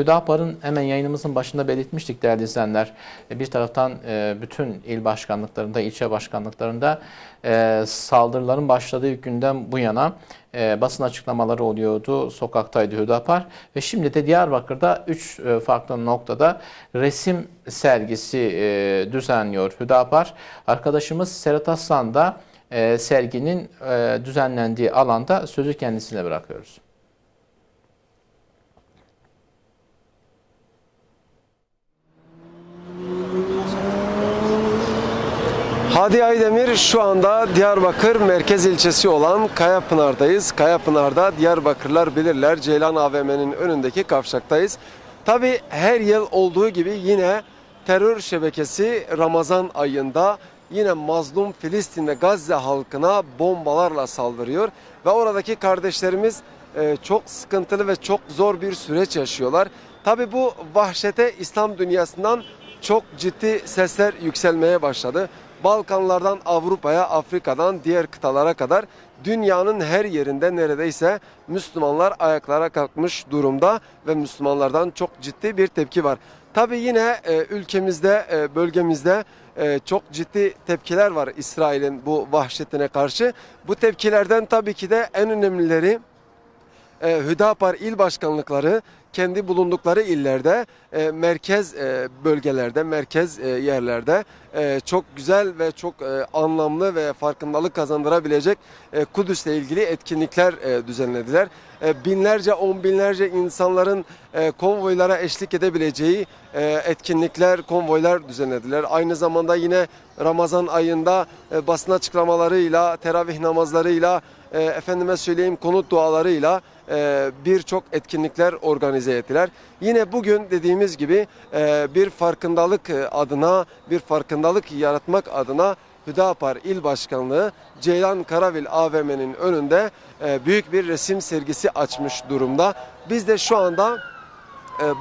Hüdapar'ın hemen yayınımızın başında belirtmiştik değerli izleyenler. E, Bir taraftan e, bütün il başkanlıklarında, ilçe başkanlıklarında e, saldırıların başladığı günden bu yana basın açıklamaları oluyordu. Sokaktaydı Hüdapar ve şimdi de Diyarbakır'da 3 farklı noktada resim sergisi düzenliyor Hüdapar. Arkadaşımız Serhat Aslan da serginin düzenlendiği alanda sözü kendisine bırakıyoruz. Hadi Aydemir şu anda Diyarbakır merkez ilçesi olan Kayapınar'dayız. Kayapınar'da Diyarbakırlar bilirler Ceylan AVM'nin önündeki kavşaktayız. Tabi her yıl olduğu gibi yine terör şebekesi Ramazan ayında yine mazlum Filistin ve Gazze halkına bombalarla saldırıyor. Ve oradaki kardeşlerimiz e, çok sıkıntılı ve çok zor bir süreç yaşıyorlar. Tabi bu vahşete İslam dünyasından çok ciddi sesler yükselmeye başladı. Balkanlardan Avrupa'ya, Afrika'dan diğer kıtalara kadar dünyanın her yerinde neredeyse Müslümanlar ayaklara kalkmış durumda ve Müslümanlardan çok ciddi bir tepki var. Tabi yine e, ülkemizde, e, bölgemizde e, çok ciddi tepkiler var İsrail'in bu vahşetine karşı. Bu tepkilerden tabii ki de en önemlileri e, Hüdapar il başkanlıkları kendi bulundukları illerde e, merkez e, bölgelerde merkez e, yerlerde e, çok güzel ve çok e, anlamlı ve farkındalık kazandırabilecek e, Kudüs'le ilgili etkinlikler e, düzenlediler. E, binlerce on binlerce insanların e, konvoylara eşlik edebileceği e, etkinlikler konvoylar düzenlediler. Aynı zamanda yine Ramazan ayında e, basın açıklamalarıyla teravih namazlarıyla e, efendime söyleyeyim konut dualarıyla e, birçok etkinlikler organize ettiler. Yine bugün dediğimiz gibi e, bir farkındalık e, adına, bir farkındalık yaratmak adına Hüdapar İl Başkanlığı Ceylan Karavil AVM'nin önünde e, büyük bir resim sergisi açmış durumda. Biz de şu anda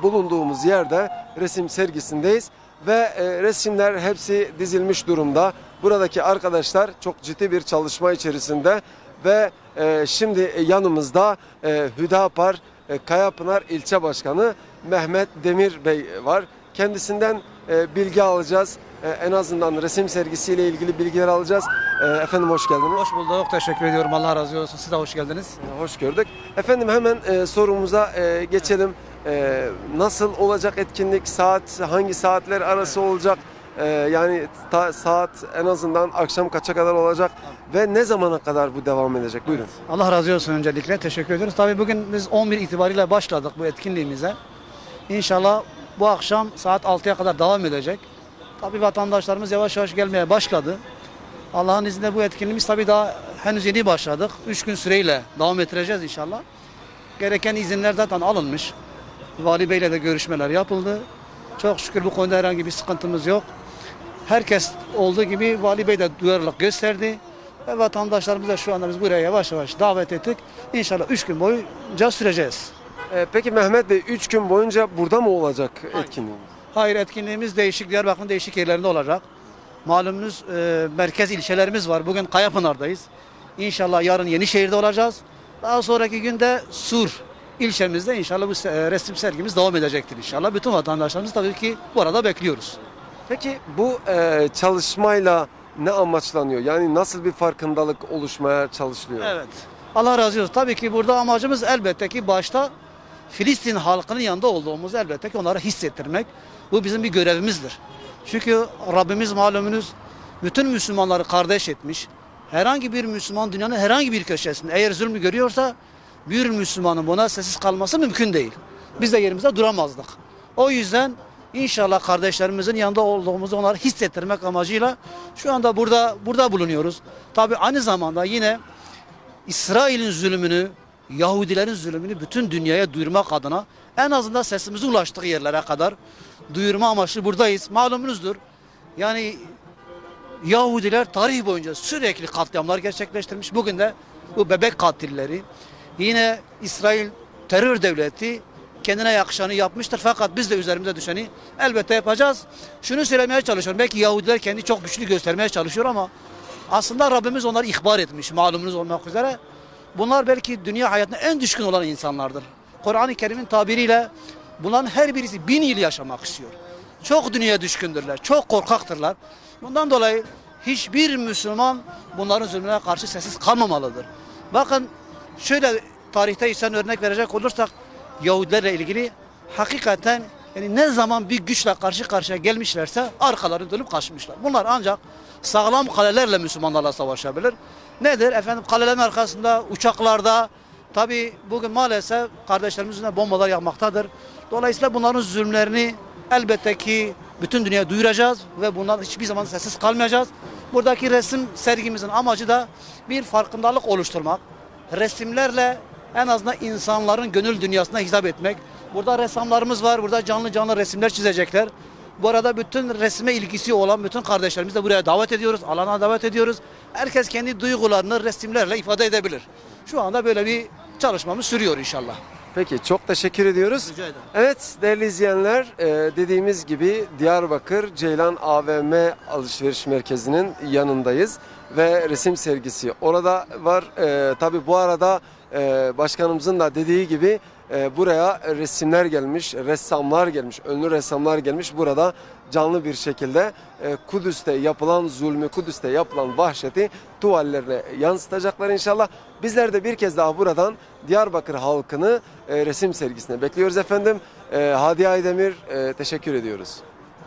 bulunduğumuz yerde resim sergisindeyiz ve resimler hepsi dizilmiş durumda. Buradaki arkadaşlar çok ciddi bir çalışma içerisinde ve şimdi yanımızda e, Hüdapar Kayapınar İlçe Başkanı Mehmet Demir Bey var. Kendisinden e, bilgi alacağız. E, en azından resim sergisiyle ilgili bilgiler alacağız. E, efendim hoş geldiniz. Hoş bulduk. Teşekkür ediyorum. Allah razı olsun. Siz de hoş geldiniz. Hoş gördük. Efendim hemen e, sorumuza e, geçelim. E, nasıl olacak etkinlik? Saat hangi saatler arası olacak? E, yani ta- saat en azından akşam kaça kadar olacak ve ne zamana kadar bu devam edecek? Buyurun. Allah razı olsun öncelikle. Teşekkür ediyoruz. Tabii bugün biz 11 itibariyle başladık bu etkinliğimize. İnşallah bu akşam saat 6'ya kadar devam edecek. Tabii vatandaşlarımız yavaş yavaş gelmeye başladı. Allah'ın izniyle bu etkinliğimiz tabii daha henüz yeni başladık. 3 gün süreyle devam ettireceğiz inşallah. Gereken izinler zaten alınmış. Vali Bey'le de görüşmeler yapıldı. Çok şükür bu konuda herhangi bir sıkıntımız yok. Herkes olduğu gibi Vali Bey de duyarlılık gösterdi. Ve vatandaşlarımızı da şu anda biz buraya yavaş yavaş davet ettik. İnşallah 3 gün boyunca süreceğiz. E, peki Mehmet Bey 3 gün boyunca burada mı olacak etkinliğiniz? Hayır etkinliğimiz değişik, Diyarbakır'ın değişik yerlerinde olacak. Malumunuz e, merkez ilçelerimiz var. Bugün Kayapınar'dayız. İnşallah yarın Yenişehir'de olacağız. Daha sonraki günde Sur ilçemizde inşallah bu e, resim sergimiz devam edecektir inşallah. Bütün vatandaşlarımız tabii ki bu arada bekliyoruz. Peki bu e, çalışmayla ne amaçlanıyor? Yani nasıl bir farkındalık oluşmaya çalışılıyor? Evet. Allah razı olsun. Tabii ki burada amacımız elbette ki başta Filistin halkının yanında olduğumuzu elbette ki onlara hissettirmek. Bu bizim bir görevimizdir. Çünkü Rabbimiz malumunuz bütün Müslümanları kardeş etmiş. Herhangi bir Müslüman dünyanın herhangi bir köşesinde eğer zulmü görüyorsa bir Müslümanın buna sessiz kalması mümkün değil. Biz de yerimizde duramazdık. O yüzden inşallah kardeşlerimizin yanında olduğumuzu onlara hissettirmek amacıyla şu anda burada burada bulunuyoruz. Tabii aynı zamanda yine İsrail'in zulmünü, Yahudilerin zulmünü bütün dünyaya duyurmak adına en azından sesimizi ulaştığı yerlere kadar duyurma amaçlı buradayız. Malumunuzdur. Yani Yahudiler tarih boyunca sürekli katliamlar gerçekleştirmiş. Bugün de bu bebek katilleri. Yine İsrail terör devleti kendine yakışanı yapmıştır. Fakat biz de üzerimize düşeni elbette yapacağız. Şunu söylemeye çalışıyorum. Belki Yahudiler kendi çok güçlü göstermeye çalışıyor ama aslında Rabbimiz onları ihbar etmiş malumunuz olmak üzere. Bunlar belki dünya hayatına en düşkün olan insanlardır. Kur'an-ı Kerim'in tabiriyle Bunların her birisi bin yıl yaşamak istiyor. Çok dünyaya düşkündürler, çok korkaktırlar. Bundan dolayı hiçbir Müslüman bunların zulmüne karşı sessiz kalmamalıdır. Bakın şöyle tarihte insan örnek verecek olursak Yahudilerle ilgili hakikaten yani ne zaman bir güçle karşı karşıya gelmişlerse arkaları dönüp kaçmışlar. Bunlar ancak sağlam kalelerle Müslümanlarla savaşabilir. Nedir? Efendim kalelerin arkasında, uçaklarda tabi bugün maalesef kardeşlerimiz üzerine bombalar yakmaktadır. Dolayısıyla bunların zulümlerini elbette ki bütün dünyaya duyuracağız ve bundan hiçbir zaman sessiz kalmayacağız. Buradaki resim sergimizin amacı da bir farkındalık oluşturmak. Resimlerle en azından insanların gönül dünyasına hitap etmek. Burada ressamlarımız var. Burada canlı canlı resimler çizecekler. Bu arada bütün resme ilgisi olan bütün kardeşlerimizi de buraya davet ediyoruz. Alana davet ediyoruz. Herkes kendi duygularını resimlerle ifade edebilir. Şu anda böyle bir çalışmamız sürüyor inşallah. Peki çok teşekkür ediyoruz. Rica ederim. Evet değerli izleyenler e, dediğimiz gibi Diyarbakır Ceylan AVM alışveriş merkezinin yanındayız ve resim sergisi orada var. E, Tabi bu arada e, başkanımızın da dediği gibi e, buraya resimler gelmiş, ressamlar gelmiş, ünlü ressamlar gelmiş. Burada canlı bir şekilde e, Kudüs'te yapılan zulmü, Kudüs'te yapılan vahşeti tuvallerine yansıtacaklar inşallah. Bizler de bir kez daha buradan Diyarbakır halkını e, resim sergisine bekliyoruz efendim. E, Hadi Aydemir e, teşekkür ediyoruz.